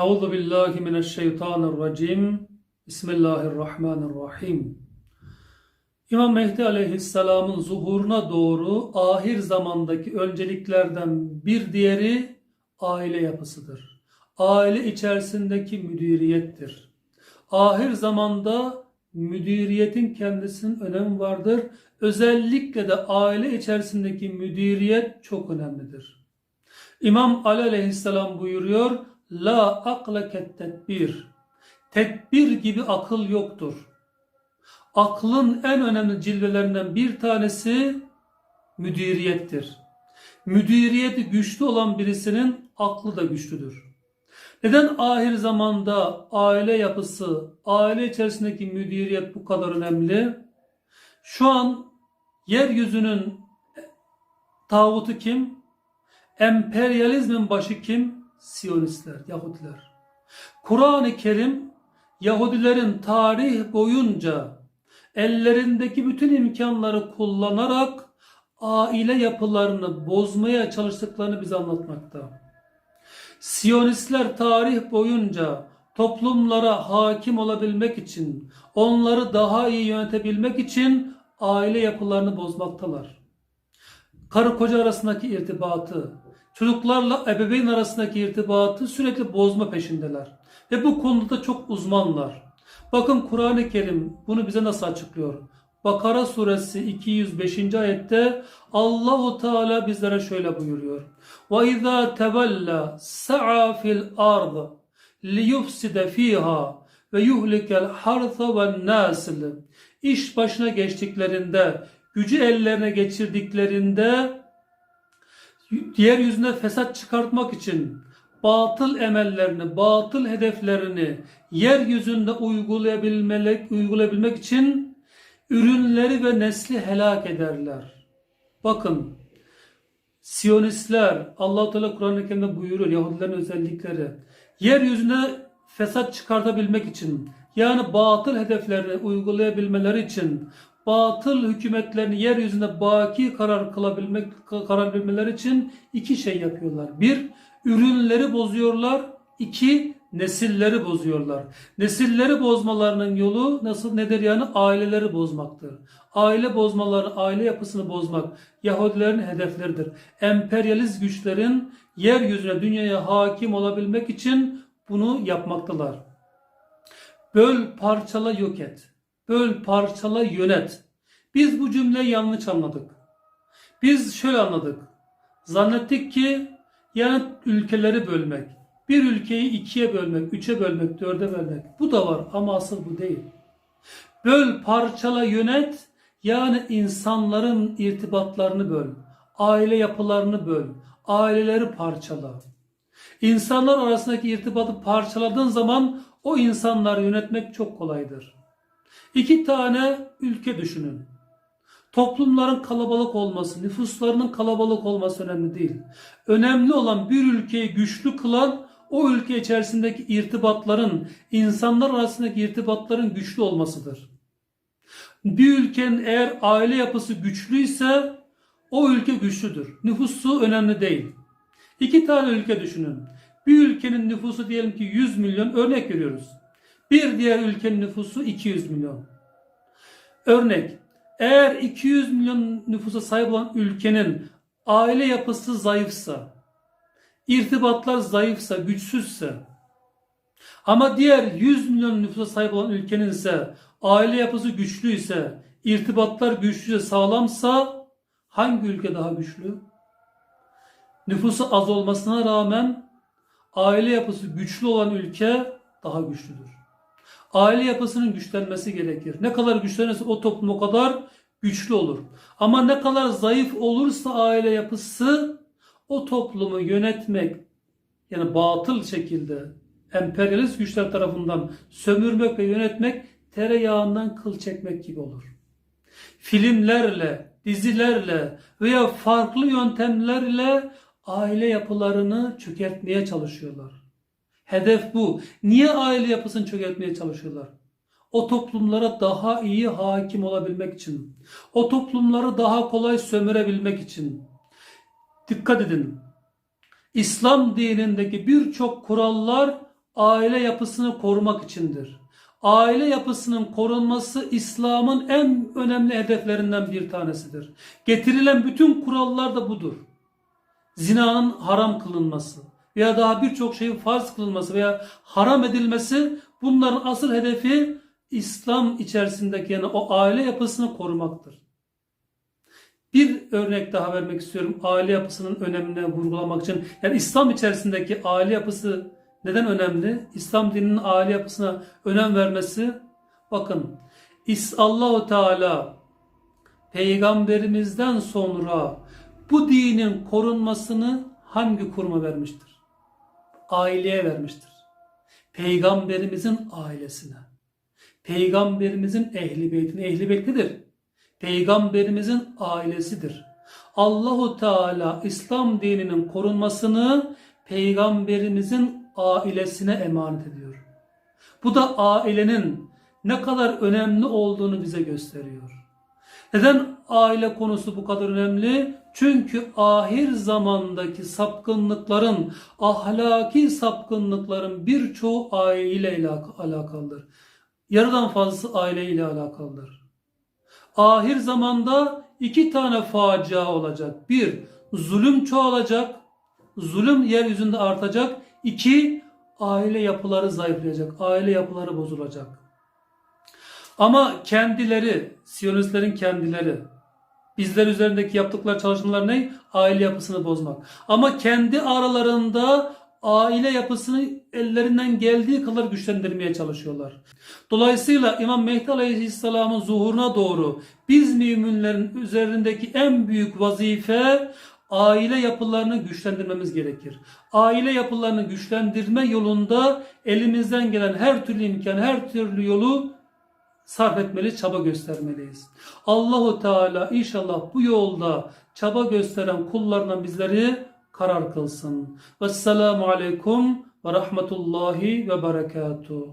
Euzu billahi mineşşeytanirracim. Bismillahirrahmanirrahim. İmam Mehdi aleyhisselamın zuhuruna doğru ahir zamandaki önceliklerden bir diğeri aile yapısıdır. Aile içerisindeki müdiriyettir. Ahir zamanda müdiriyetin kendisinin önemi vardır. Özellikle de aile içerisindeki müdiriyet çok önemlidir. İmam Ali aleyhisselam buyuruyor, La akleket tedbir. Tedbir gibi akıl yoktur. Aklın en önemli cilvelerinden bir tanesi müdiriyettir. Müdiriyeti güçlü olan birisinin aklı da güçlüdür. Neden ahir zamanda aile yapısı, aile içerisindeki müdiriyet bu kadar önemli? Şu an yeryüzünün tağutu kim? Emperyalizmin başı kim? Siyonistler, Yahudiler. Kur'an-ı Kerim Yahudilerin tarih boyunca ellerindeki bütün imkanları kullanarak aile yapılarını bozmaya çalıştıklarını bize anlatmakta. Siyonistler tarih boyunca toplumlara hakim olabilmek için, onları daha iyi yönetebilmek için aile yapılarını bozmaktalar. Karı koca arasındaki irtibatı, çocuklarla ebeveyn arasındaki irtibatı sürekli bozma peşindeler. Ve bu konuda çok uzmanlar. Bakın Kur'an-ı Kerim bunu bize nasıl açıklıyor? Bakara suresi 205. ayette Allahu Teala bizlere şöyle buyuruyor. Ve izâ tevella sa'a fil ard liyufside fiha ve yuhlikel harsa ve nasil. İş başına geçtiklerinde, gücü ellerine geçirdiklerinde yeryüzüne fesat çıkartmak için batıl emellerini, batıl hedeflerini yeryüzünde uygulayabilmek, uygulayabilmek için ürünleri ve nesli helak ederler. Bakın Siyonistler Allah Teala Kur'an-ı Kerim'de buyuruyor Yahudilerin özellikleri. Yeryüzüne fesat çıkartabilmek için yani batıl hedeflerini uygulayabilmeleri için batıl hükümetlerini yeryüzünde baki karar kılabilmek karar vermeleri için iki şey yapıyorlar. Bir, ürünleri bozuyorlar. İki, nesilleri bozuyorlar. Nesilleri bozmalarının yolu nasıl nedir yani aileleri bozmaktır. Aile bozmaları, aile yapısını bozmak Yahudilerin hedefleridir. Emperyalist güçlerin yeryüzüne, dünyaya hakim olabilmek için bunu yapmaktalar. Böl, parçala, yok et. Böl, parçala, yönet. Biz bu cümleyi yanlış anladık. Biz şöyle anladık. Zannettik ki yani ülkeleri bölmek. Bir ülkeyi ikiye bölmek, üçe bölmek, dörde bölmek. Bu da var ama asıl bu değil. Böl, parçala, yönet. Yani insanların irtibatlarını böl. Aile yapılarını böl. Aileleri parçala. İnsanlar arasındaki irtibatı parçaladığın zaman o insanları yönetmek çok kolaydır. İki tane ülke düşünün. Toplumların kalabalık olması, nüfuslarının kalabalık olması önemli değil. Önemli olan bir ülkeyi güçlü kılan o ülke içerisindeki irtibatların, insanlar arasındaki irtibatların güçlü olmasıdır. Bir ülkenin eğer aile yapısı güçlüyse o ülke güçlüdür. Nüfusu önemli değil. İki tane ülke düşünün. Bir ülkenin nüfusu diyelim ki 100 milyon örnek veriyoruz. Bir diğer ülkenin nüfusu 200 milyon. Örnek eğer 200 milyon nüfusa sahip olan ülkenin aile yapısı zayıfsa, irtibatlar zayıfsa, güçsüzse ama diğer 100 milyon nüfusa sahip olan ülkenin ise aile yapısı güçlüyse, irtibatlar güçlüyse, sağlamsa hangi ülke daha güçlü? Nüfusu az olmasına rağmen aile yapısı güçlü olan ülke daha güçlüdür. Aile yapısının güçlenmesi gerekir. Ne kadar güçlenirse o toplum o kadar güçlü olur. Ama ne kadar zayıf olursa aile yapısı o toplumu yönetmek yani batıl şekilde emperyalist güçler tarafından sömürmek ve yönetmek tereyağından kıl çekmek gibi olur. Filmlerle, dizilerle veya farklı yöntemlerle aile yapılarını çökertmeye çalışıyorlar. Hedef bu. Niye aile yapısını çökertmeye çalışıyorlar? O toplumlara daha iyi hakim olabilmek için. O toplumları daha kolay sömürebilmek için. Dikkat edin. İslam dinindeki birçok kurallar aile yapısını korumak içindir. Aile yapısının korunması İslam'ın en önemli hedeflerinden bir tanesidir. Getirilen bütün kurallar da budur. Zinanın haram kılınması veya daha birçok şeyin farz kılınması veya haram edilmesi bunların asıl hedefi İslam içerisindeki yani o aile yapısını korumaktır. Bir örnek daha vermek istiyorum aile yapısının önemine vurgulamak için. Yani İslam içerisindeki aile yapısı neden önemli? İslam dininin aile yapısına önem vermesi. Bakın Allahu Teala peygamberimizden sonra bu dinin korunmasını hangi kuruma vermiştir? Aileye vermiştir. Peygamberimizin ailesine. Peygamberimizin ehli beytine. Ehli beyt nedir? Peygamberimizin ailesidir. Allahu Teala İslam dininin korunmasını peygamberimizin ailesine emanet ediyor. Bu da ailenin ne kadar önemli olduğunu bize gösteriyor. Neden aile konusu bu kadar önemli? Çünkü ahir zamandaki sapkınlıkların, ahlaki sapkınlıkların birçoğu aileyle alakalıdır. Yarıdan fazlası aileyle alakalıdır. Ahir zamanda iki tane facia olacak. Bir, zulüm çoğalacak. Zulüm yeryüzünde artacak. İki, aile yapıları zayıflayacak. Aile yapıları bozulacak. Ama kendileri, Siyonistlerin kendileri, bizler üzerindeki yaptıkları çalışmalar ne? Aile yapısını bozmak. Ama kendi aralarında aile yapısını ellerinden geldiği kadar güçlendirmeye çalışıyorlar. Dolayısıyla İmam Mehdi Aleyhisselam'ın zuhuruna doğru biz müminlerin üzerindeki en büyük vazife aile yapılarını güçlendirmemiz gerekir. Aile yapılarını güçlendirme yolunda elimizden gelen her türlü imkan, her türlü yolu sarf etmeli, çaba göstermeliyiz. Allahu Teala inşallah bu yolda çaba gösteren kullarına bizleri karar kılsın. Vesselamu aleyküm ve rahmetullahi ve berekatuhu.